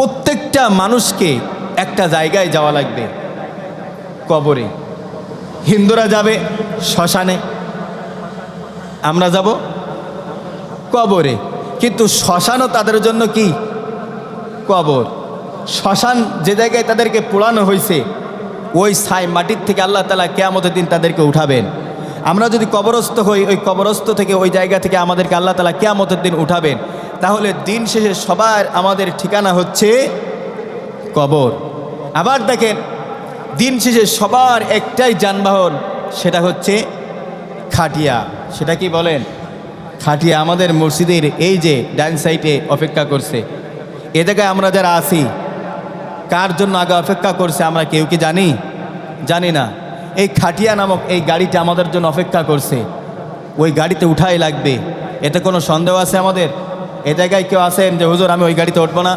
প্রত্যেকটা মানুষকে একটা জায়গায় যাওয়া লাগবে। কবরে। হিন্দুরা যাবে শ্মশানে। আমরা যাব কবরে। কিন্তু শ্মশানও তাদের জন্য কি? কবর। শ্মশান যে জায়গায় তাদেরকে পোড়ানো হয়েছে, ওই ছাই মাটির থেকে আল্লাহ তালা কেয়ামতের দিন তাদেরকে উঠাবেন। আমরা যদি কবরস্থ হই, ওই কবরস্থ থেকে ওই জায়গা থেকে আমাদেরকে আল্লাহ তালা কেয়ামতের দিন উঠাবেন। তাহলে দিন শেষে সবার আমাদের ঠিকানা হচ্ছে কবর। আবার দেখেন, দিন শেষে সবার একটাই যানবাহন, সেটা হচ্ছে খাটিয়া। সেটা কি বলেন? খাটিয়া আমাদের মসজিদের এই যে ডান সাইডে অপেক্ষা করছে। এ জায়গায় আমরা যারা আছি, কার জন্য আগে অপেক্ষা করছে আমরা কেউ কি জানি? জানি না। এই খাটিয়া নামক এই গাড়িটা আমাদের জন্য অপেক্ষা করছে। ওই গাড়িতে উঠাই লাগবে। এতে কোনো সন্দেহ আছে আমাদের? এ জায়গায় কেউ আছেন যে হুজুর আমি ওই গাড়িতে উঠবো না